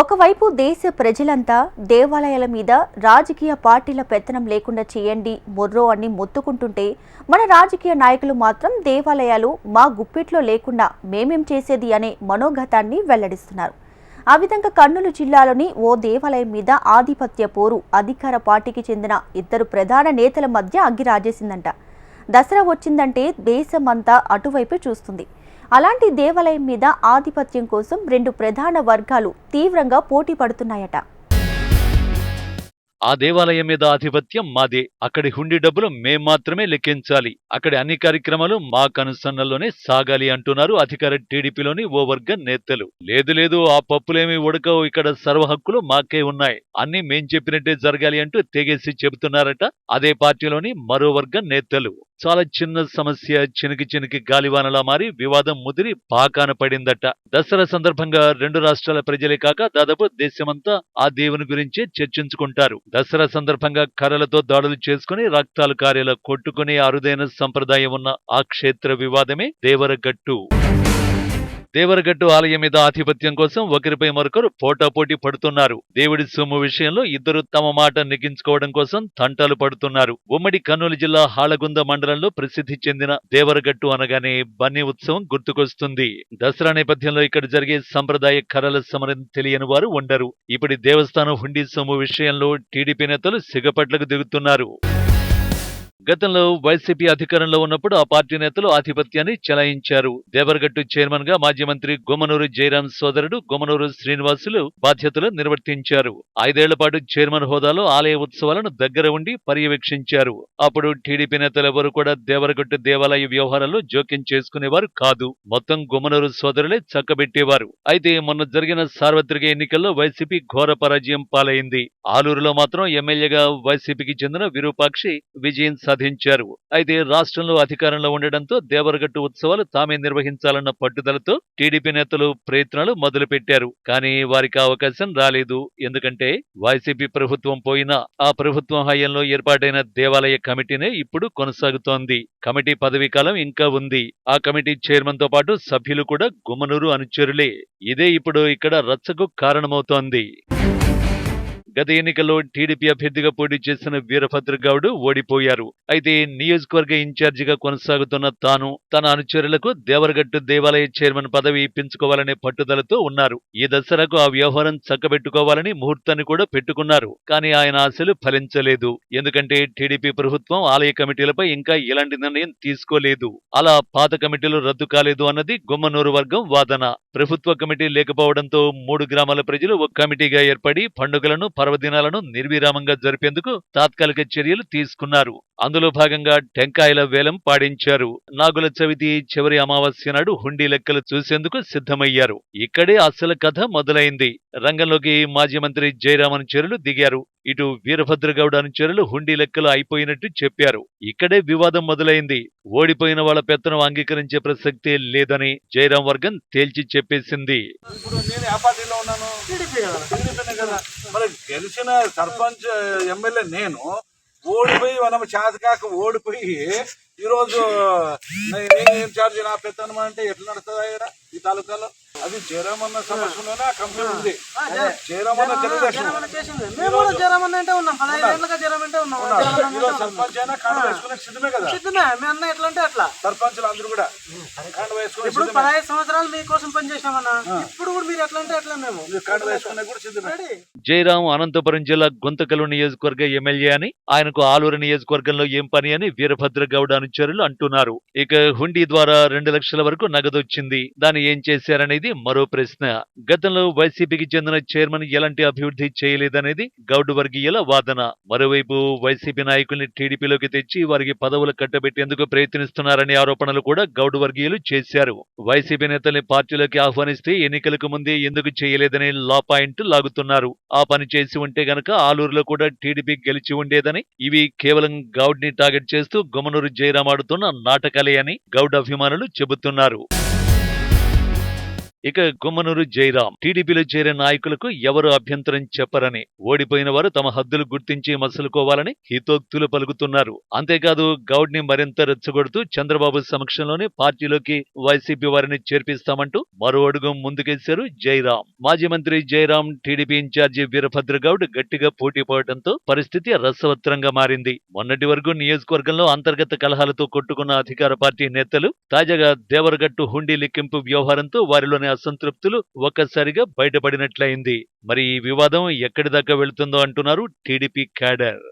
ఒకవైపు దేశ ప్రజలంతా దేవాలయాల మీద రాజకీయ పార్టీల పెత్తనం లేకుండా చేయండి మొర్రో అని మొత్తుకుంటుంటే మన రాజకీయ నాయకులు మాత్రం దేవాలయాలు మా గుప్పిట్లో లేకుండా మేమేం చేసేది అనే మనోగతాన్ని వెల్లడిస్తున్నారు. ఆ విధంగా కర్నూలు జిల్లాలోని ఓ దేవాలయం మీద ఆధిపత్య పోరు అధికార పార్టీకి చెందిన ఇద్దరు ప్రధాన నేతల మధ్య అగ్గి రాజేసిందంట దసరా వచ్చిందంటే దేశమంతా అటువైపే చూస్తుంది. అలాంటి దేవాలయం మీద ఆధిపత్యం కోసం రెండు ప్రధాన వర్గాలు తీవ్రంగా పోటీ పడుతున్నాయట. ఆ దేవాలయం మీద ఆధిపత్యం మాదే. అక్కడి హుండీ డబ్బులు మేం మాత్రమే లెక్కించాలి. అక్కడి అన్ని కార్యక్రమాలు మా కనుసన్నల్లోనే సాగాలి అంటున్నారు అధికార టీడీపీలోని ఓ వర్గ నేతలు. లేదు లేదు ఆ పప్పులేమి ఉడకవు. ఇక్కడ సర్వ హక్కులు మాకే ఉన్నాయి. అన్ని మేం చెప్పినట్టే జరగాలి అంటూ తెగేసి చెబుతున్నారట అదే పార్టీలోని మరో వర్గ నేతలు. చాలా చిన్న సమస్య చినికి చినికి గాలివానలా మారి వివాదం ముదిరి పాకాన పడిందట. దసరా సందర్భంగా రెండు రాష్ట్రాల ప్రజలే కాక దాదాపు దేశమంతా ఆ దేవుని గురించే చర్చించుకుంటారు. దసరా సందర్భంగా కర్రలతో దాడులు చేసుకుని రక్తాలు కార్యాల కొట్టుకునే అరుదైన సంప్రదాయం ఉన్న ఆ క్షేత్ర వివాదమే దేవరగట్టు. దేవరగట్టు ఆలయం మీద ఆధిపత్యం కోసం ఒకరిపై మరొకరు పోటాపోటీ పడుతున్నారు. దేవుడి సొమ్ము విషయంలో ఇద్దరు తమ మాట నెగ్గించుకోవడం కోసం తంటాలు పడుతున్నారు. ఉమ్మడి కర్నూలు జిల్లా హాళగుంద మండలంలో ప్రసిద్ధి చెందిన దేవరగట్టు అనగానే బన్నీ ఉత్సవం గుర్తుకొస్తుంది. దసరా నేపథ్యంలో ఇక్కడ జరిగే సంప్రదాయ కళల సమరం తెలియని వారు ఉండరు. ఇప్పుడు దేవస్థానం హుండీ సొమ్ము విషయంలో టీడీపీ నేతలు సిగపట్లకు దిగుతున్నారు. గతంలో వైసీపీ అధికారంలో ఉన్నప్పుడు ఆ పార్టీ నేతలు ఆధిపత్యాన్ని చెలాయించారు. దేవరగట్టు చైర్మన్గా మాజీ మంత్రి గుమ్మనూరు జయరాం సోదరుడు గుమ్మనూరు శ్రీనివాసులు బాధ్యతలు నిర్వర్తించారు. ఐదేళ్ళ పాటు చైర్మన్ హోదాలో ఆలయ ఉత్సవాలను దగ్గర ఉండి పర్యవేక్షించారు. అప్పుడు టీడీపీ నేతలు కూడా దేవరగట్టు దేవాలయ వ్యవహారాల్లో జోక్యం చేసుకునేవారు కాదు. మొత్తం గుమ్మనూరు సోదరులే చక్కబెట్టేవారు. అయితే మొన్న జరిగిన సార్వత్రిక ఎన్నికల్లో వైసీపీ ఘోర పరాజయం పాలైంది. ఆలూరులో మాత్రం ఎమ్మెల్యేగా వైసీపీకి చెందిన విరూపాక్షి విజయం సాధించారు అయితే రాష్ట్రంలో అధికారంలో ఉండడంతో దేవరగట్టు ఉత్సవాలు తామే నిర్వహించాలన్న పట్టుదలతో టీడీపీ నేతలు ప్రయత్నాలు మొదలుపెట్టారు. కానీ వారికి ఆ అవకాశం రాలేదు. ఎందుకంటే వైసీపీ ప్రభుత్వం పోయినా ఆ ప్రభుత్వం హయాంలో ఏర్పాటైన దేవాలయ కమిటీనే ఇప్పుడు కొనసాగుతోంది. కమిటీ పదవీ కాలం ఇంకా ఉంది. ఆ కమిటీ చైర్మన్తో పాటు సభ్యులు కూడా గుమ్మనూరు అనుచరులే. ఇదే ఇప్పుడు ఇక్కడ రచ్చకు కారణమవుతోంది. గత ఎన్నికల్లో టీడీపీ అభ్యర్థిగా పోటీ చేసిన వీరభద్రగౌడ్ ఓడిపోయారు. అయితే నియోజకవర్గ ఇన్ఛార్జిగా కొనసాగుతున్న తాను తన అనుచరులకు దేవరగట్టు దేవాలయ చైర్మన్ పదవి ఇప్పించుకోవాలనే పట్టుదలతో ఉన్నారు. ఈ దసరాకు ఆ వ్యవహారం చక్కబెట్టుకోవాలని ముహూర్తాన్ని కూడా పెట్టుకున్నారు. కానీ ఆయన ఆశలు ఫలించలేదు. ఎందుకంటే టీడీపీ ప్రభుత్వం ఆలయ కమిటీలపై ఇంకా ఎలాంటి నిర్ణయం తీసుకోలేదు. అలా పాత కమిటీలు రద్దు కాలేదు అన్నది గుమ్మనూరు వర్గం వాదన. ప్రభుత్వ కమిటీ లేకపోవడంతో మూడు గ్రామాల ప్రజలు ఒక కమిటీగా ఏర్పడి పండుగలను పర్వదినాలను నిర్విరామంగా జరిపేందుకు తాత్కాలిక చర్యలు తీసుకున్నారు. అందులో భాగంగా టెంకాయల వేలం పాడించారు. నాగుల చవితి చివరి అమావాస్య నాడు హుండీ లెక్కలు చూసేందుకు సిద్ధమయ్యారు. ఇక్కడే అసలు కథ మొదలైంది. రంగంలోకి మాజీ మంత్రి జయరాం అనుచరులు దిగారు. ఇటు వీరభద్రగౌడ అనుచరులు హుండీ లెక్కలు అయిపోయినట్టు చెప్పారు. ఇక్కడే వివాదం మొదలైంది. ఓడిపోయిన వాళ్ళ పెత్తనం అంగీకరించే ప్రసక్తే లేదని జయరాం వర్గం తేల్చి చెప్పేసింది. నేను గెలిచిన సర్పంచ్ ఎమ్మెల్యే నేను ఓడిపోయి మనం చేతకాక ఓడిపోయి ఈరోజు నేను ఏం ఛార్జ్ నా పెత్తనం అంటే ఎట్లా నడుస్తుంది ఇక్కడ ఈ తాలూకాలో? అది జయరామన్న సమస్యలోనే ఆ కంపెనీ ఉంది. తెలుగుదేశం. చేసింది. మేము కూడా జరమని అంటే ఉన్నాం. పదహైదు ఏళ్ళగా జరమంటే ఉన్నాం. జరమని ఈరోజు సర్పంచ్ అయినా కాండ వేసుకునే సిద్ధమే కదా? సిద్ధమే. మీ అన్న ఎట్లా అంటే అట్లా. సర్పంచులు అందరూ కూడా కాండ వేసుకునే ఇప్పుడు సిద్ధమే. పదహైదు సంవత్సరాలు మీకోసం పనిచేసామన్నా ఇప్పుడు కూడా మీరు ఎట్లా అంటే అట్లా మేము. మీరు కాండ వేసుకునే కూడా సిద్ధమే. రెడీ. జయరాం అనంతపురం జిల్లా గుంతకలు నియోజకవర్గ ఎమ్మెల్యే అని ఆయనకు ఆలూరు నియోజకవర్గంలో ఏం పని అని వీరభద్రగౌడ అనుచరులు అంటున్నారు. ఇక హుండీ ద్వారా రెండు లక్షల వరకు నగదు వచ్చింది. దాన్ని ఏం చేశారనేది మరో ప్రశ్న. గతంలో వైసీపీకి చెందిన చైర్మన్ ఎలాంటి అభివృద్ధి చేయలేదనేది గౌడ్ వర్గీయుల వాదన. మరోవైపు వైసీపీ నాయకుల్ని టీడీపీలోకి తెచ్చి వారికి పదవులు కట్టబెట్టేందుకు ప్రయత్నిస్తున్నారనే ఆరోపణలు కూడా గౌడ్ వర్గీయులు చేశారు. వైసీపీ నేతల్ని పార్టీలోకి ఆహ్వానిస్తే ఎన్నికలకు ముందే ఎందుకు చేయలేదని లా పాయింట్ లాగుతున్నారు. ఆ పని చేసి ఉంటే గనక ఆలూరులో కూడా టీడీపీ గెలిచి ఉండేదని ఇవి కేవలం గౌడ్ని టార్గెట్ చేస్తూ గుమ్మనూరు జయరాం ఆడుతున్న నాటకాలే అని గౌడ్ అభిమానులు చెబుతున్నారు. ఇక గుమ్మనూరు జయరాం టీడీపీలో చేరే నాయకులకు ఎవరు అభ్యంతరం చెప్పరని ఓడిపోయిన వారు తమ హద్దులు గుర్తించి మసులుకోవాలని హితోక్తులు పలుకుతున్నారు. అంతేకాదు గౌడ్ని మరింత రెచ్చగొడుతూ చంద్రబాబు సమక్షంలోనే పార్టీలోకి వైసీపీ వారిని చేర్పిస్తామంటూ మరో అడుగు ముందుకేశారు జయరాం. మాజీ మంత్రి జయరాం టీడీపీ ఇన్ఛార్జి వీరభద్ర గౌడ్ గట్టిగా పోటీ పడటంతో పరిస్థితి రసవత్రంగా మారింది. మొన్నటి వరకు నియోజకవర్గంలో అంతర్గత కలహాలతో కొట్టుకున్న అధికార పార్టీ నేతలు తాజాగా దేవరగట్టు హుండీ లెక్కింపు వ్యవహారంతో వారిలోని అసంతృప్తులు ఒక్కసారిగా బయటపడినట్లయింది. మరి ఈ వివాదం ఎక్కడి దాకా వెళుతుందో అంటున్నారు టీడీపీ క్యాడర్.